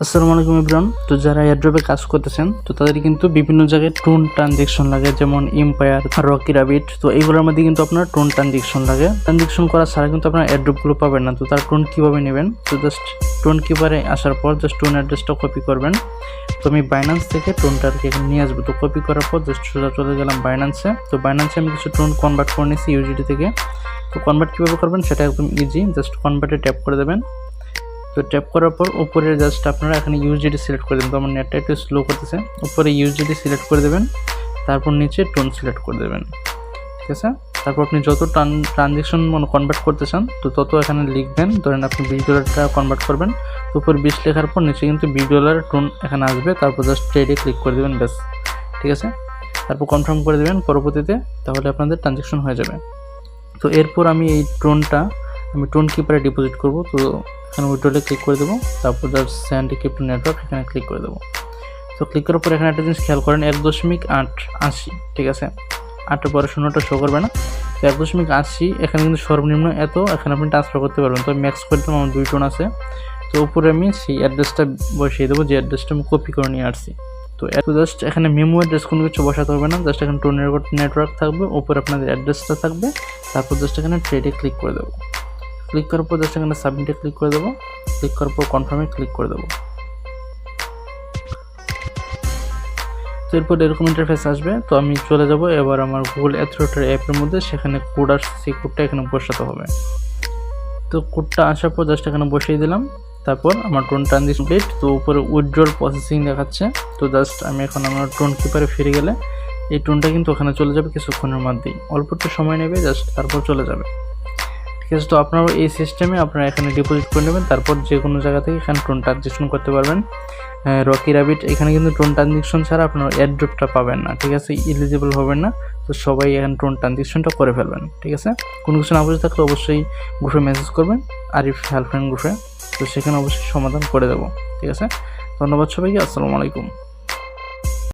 আসসালামু আলাইকুম ইব্রান তো যারা এয়ারড্রপে কাজ করতেছেন, তো তাদের কিন্তু বিভিন্ন জায়গায় টোন ট্রানজেকশন লাগে, যেমন এম্পায়ার রকি রাবিট তো এইগুলোর মধ্যে কিন্তু আপনার টোন ট্রানজেকশন লাগে। ট্রানজেকশন করা ছাড়া কিন্তু আপনার এয়ারড্রপগুলো পাবেন না। তো তার টোন কীভাবে নেবেন? তো জাস্ট টোন কিপারে আসার পর জাস্ট টোন অ্যাড্রেসটা কপি করবেন। তো আমি বাইন্যান্স থেকে টোনটা আর এখানে নিয়ে আসব। তো কপি করার পর জাস্ট সোজা চলে গেলাম বাইন্যান্সে তো বাইন্যান্সে আমি কিছু টোন কনভার্ট করে নিয়েছি ইউজিডি থেকে। তো কনভার্ট কীভাবে করবেন? সেটা একদম ইজি জাস্ট কনভার্টে ট্যাপ করে দেবেন। তো ট্যাপ করার পর উপরে জাস্ট আপনারা এখানে ইউজিডি সিলেক্ট করে দেবেন। তো আমার নেটটা একটু স্লো করতেছে। উপরে ইউজিডি সিলেক্ট করে দেবেন। তারপর নিচে টোন সিলেক্ট করে দেবেন। ঠিক আছে? তারপর আপনি যত ট্রান ট্রানজেকশন মানে কনভার্ট করতে চান, তো তত এখানে লিখবেন। ধরেন আপনি বিশ ডলারটা কনভার্ট করবেন। তো উপর বিশ লেখার পর নিচে কিন্তু বিশ ডলার টোন এখানে আসবে। তারপর জাস্ট ট্রেডে ক্লিক করে দেবেন ব্যাস। ঠিক আছে? তারপর কনফার্ম করে দেবেন পরবর্তীতে। তাহলে আপনাদের ট্রানজেকশন হয়ে যাবে। তো এরপর আমি এই টোনটা আমি টোন কিপারে ডিপোজিট করব, তো এখানে উইড্রোলে ক্লিক করে দেবো, তারপর জাস্ট স্যান্ডি ক্রিপ্টো নেটওয়ার্ক এখানে ক্লিক করে দেবো। তো ক্লিক করার পর এখানে একটা জিনিস খেয়াল করেন, এক দশমিক আট আশি, ঠিক আছে? আটের পরে শূন্যটা শো করবে না। তো এক দশমিক আশি, এখানে কিন্তু সর্বনিম্ন এত, এখানে আপনি ট্রান্সফার করতে পারবেন। তো ম্যাক্স করে দিলাম, আমার দুই টোন আছে। তো উপরে আমি সেই অ্যাড্রেসটা বসিয়ে দেবো, যে অ্যাড্রেসটা আমি কপি করে নিয়ে আসছি। তো এত জাস্ট এখানে মেমো অ্যাড্রেস কোনো কিছু বসাতে হবে না জাস্ট এখানে টোন নেটওয়ার্ক থাকবে, উপরে আপনাদের অ্যাড্রেসটা থাকবে, তারপর জাস্ট এখানে ট্রেডে ক্লিক করে দেবো। ক্লিক করার পর জাস্ট এখানে সাবমিটে ক্লিক করে দেবো। ক্লিক করার পর কনফার্মে ক্লিক করে দেবো। তো এরপর এরকম ইন্টারফেস আসবে। তো আমি চলে যাব এবার আমার গুগল অ্যাথ্রোটার অ্যাপের মধ্যে, সেখানে কোড আসছে কোডটা এখানে বসাতে হবে। তো কোডটা আসার পর জাস্ট এখানে বসিয়ে দিলাম। তারপর আমার টোন ট্রানজিশন কমপ্লিট তো উপরে উইথড্রল প্রসেসিং দেখাচ্ছে। তো জাস্ট আমি এখন আমার টোন কিপারে ফিরে গেলে, এই টোনটা কিন্তু ওখানে চলে যাবে কিছুক্ষণের মধ্যেই। অল্প একটু সময় নেবে জাস্ট তারপর চলে যাবে। ঠিক আছে, তো আপনারাও এই সিস্টেমে আপনারা এখানে ডিপোজিট করে নেবেন, তারপর যে কোনো জায়গা থেকে এখানে টোন ট্রানজেকশন করতে পারবেন। রকি র্যাবিট এখানে কিন্তু টোন ট্রানজেকশন ছাড়া আপনার এয়ারড্রপটা পাবেন না, ঠিক আছে? ইলিজিবল হবেন না, তো সবাই এখানে টোন ট্রানজেকশনটা করে ফেলবেন, ঠিক আছে? কোনো কিছু না বুঝে থাকলে অবশ্যই গ্রুপে মেসেজ করবেন আরিফ হেল্পলাইন গ্রুপে তো সেখানে অবশ্যই সমাধান করে দেবো, ঠিক আছে? ধন্যবাদ সবাইকে, আসসালামু আলাইকুম।